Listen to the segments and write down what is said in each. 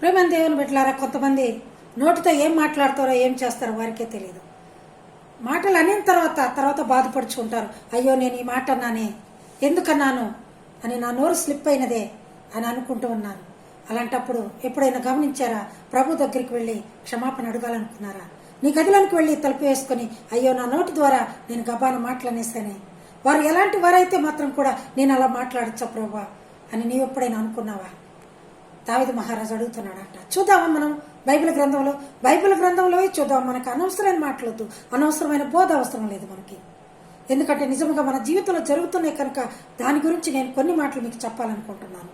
ప్రేమని దేవుని పెట్టారా కొంతమంది నోటితో ఏం మాట్లాడతారో ఏం చేస్తారో వారికే తెలియదు మాటలు అనిన తర్వాత తర్వాత బాధపడుచుకుంటారు. అయ్యో నేను ఈ మాట అన్నానే ఎందుకన్నాను? అని నా నోరు స్లిప్ అయినదే అని అనుకుంటూ ఉన్నాను అలాంటప్పుడు ఎప్పుడైనా గమనించారా? ప్రభు దగ్గరికి వెళ్ళి క్షమాపణ అడగాలనుకున్నారా? నీ గదిలోనికి వెళ్ళి తలుపు వేసుకొని అయ్యో నా నోటి ద్వారా నేను గబాన మాటలనేసానే వారు ఎలాంటి వారైతే మాత్రం కూడా నేను అలా మాట్లాడచ్చా ప్రభా? అని నీవు ఎప్పుడైనా అనుకున్నావా? దావిద మహారాజు అడుగుతున్నాడంట. చూద్దామా మనం బైబిల్ గ్రంథంలో బైబిల్ గ్రంథంలో చూద్దాం మనకు అనవసరమైన మాటలొద్దు. అనవసరమైన బోధ అవసరం లేదు మనకి. ఎందుకంటే నిజంగా మన జీవితంలో జరుగుతున్నాయి కనుక దాని గురించి నేను కొన్ని మాటలు మీకు చెప్పాలనుకుంటున్నాను.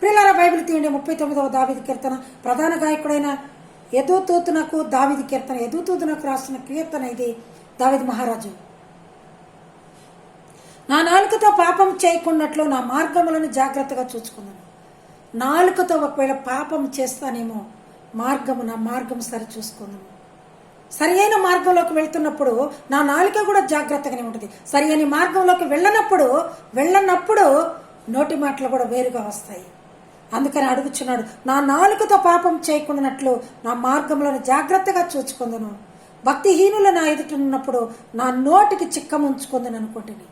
ప్రిలార బైబిల్ తీయండి. ముప్పై తొమ్మిదవ దావిది కీర్తన. ప్రధాన గాయకుడైన ఎదుతూతునకు దావిది కీర్తన. ఎదుతూతునకు రాస్తున్న కీర్తన ఇది. దావిది మహారాజు. నా నాలుకతో పాపం చేయకున్నట్లు నా మార్గములను జాగ్రత్తగా చూసుకున్నాను నాలుకతో ఒకవేళ పాపం చేస్తానేమో మార్గము నా మార్గం సరి చూసుకుందాము సరియైన మార్గంలోకి వెళ్తున్నప్పుడు నా నాలుక కూడా జాగ్రత్తగానే ఉంటుంది. సరి అయిన మార్గంలోకి వెళ్ళనప్పుడు వెళ్ళనప్పుడు నోటి మాటలు కూడా వేరుగా వస్తాయి. అందుకని అడుగుచున్నాడు నా నాలుకతో పాపం చేయకుండానట్లు నా మార్గంలో జాగ్రత్తగా చూచుకుందును భక్తిహీనులు నా ఎదుట ఉన్నప్పుడు నా నోటికి చిక్కముంచుకుందని అనుకుంటుంది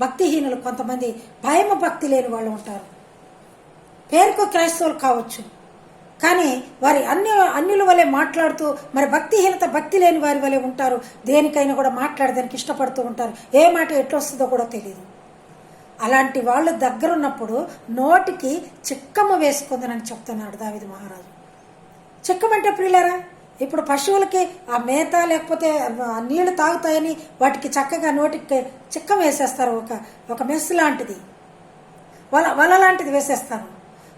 భక్తిహీనులు కొంతమంది భయమ భక్తి లేని వాళ్ళు ఉంటారు. పేరుకు క్రైస్తవులు కావచ్చు. కానీ వారి అన్య అన్యుల వలె మాట్లాడుతూ మరి భక్తిహీనత భక్తి లేని వారి వలె ఉంటారు. దేనికైనా కూడా మాట్లాడడానికి ఇష్టపడుతూ ఉంటారు. ఏ మాట ఎట్లొస్తుందో కూడా తెలియదు అలాంటి వాళ్ళు దగ్గరున్నప్పుడు నోటికి చిక్కమ్మ వేసుకుందనని చెప్తున్నాడు దావిది మహారాజు. చిక్కమంటే ప్రియులరా ఇప్పుడు పశువులకి ఆ మేత లేకపోతే నీళ్ళు తాగుతాయని వాటికి చక్కగా నోటికి చిక్కం వేసేస్తారు. ఒక ఒక మెస్ లాంటిది. వల వల లాంటిది వేసేస్తాను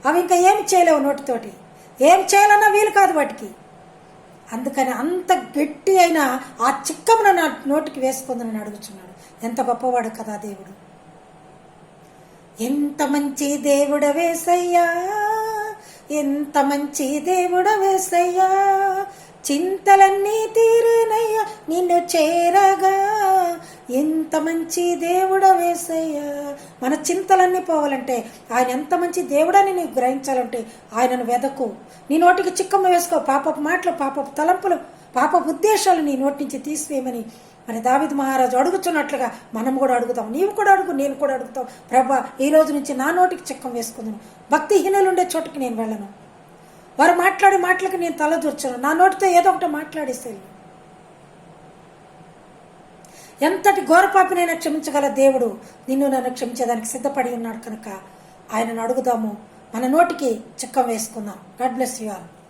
అవి ఇంకా ఏమి చేయలేవు నోటితోటి. ఏం చేయాలన్నా వీలు కాదు వాటికి. అందుకని అంత గట్టి అయిన ఆ చిక్కమున నా నోటికి వేసుకుందని అడుగుచున్నాడు. ఎంత గొప్పవాడు కదా దేవుడు. ఎంత మంచి దేవుడ వేసయ్యా. ఎంత మంచి దేవుడ వేసయ్యా. చింతలన్నీ తీరేనయ్యా. నిన్ను చేరగా ఎంత మంచి దేవుడ వేసయ్యా? మన చింతలన్నీ పోవాలంటే ఆయన ఎంత మంచి దేవుడని నీకు గ్రహించాలంటే ఆయనను వెదకు. నీ నోటికి చిక్కమ్మ వేసుకో పాపపు మాటలు పాపపు తలంపులు పాపపు ఉద్దేశాలు నీ నోటి నుంచి తీసివేయమని. మరి దావిద్ మహారాజు అడుగుతున్నట్లుగా మనం కూడా అడుగుతాం నీవు కూడా అడుగు నేను కూడా అడుగుతాం. ప్రభా ఈ రోజు నుంచి నా నోటికి చిక్కం వేసుకుందాను. భక్తిహీనులు ఉండే చోటుకి నేను వెళ్ళను. వారు మాట్లాడే మాటలకు నేను తలదూర్చను నా నోటితో ఏదో ఒకటి మాట్లాడేస్తాను ఎంతటి ఘోరపాపినైనా క్షమించగల దేవుడు నిన్ను నన్ను క్షమించేదానికి సిద్ధపడి ఉన్నాడు కనుక ఆయనను అడుగుదాము. మన నోటికి చిక్కం వేసుకుందాం. God bless you all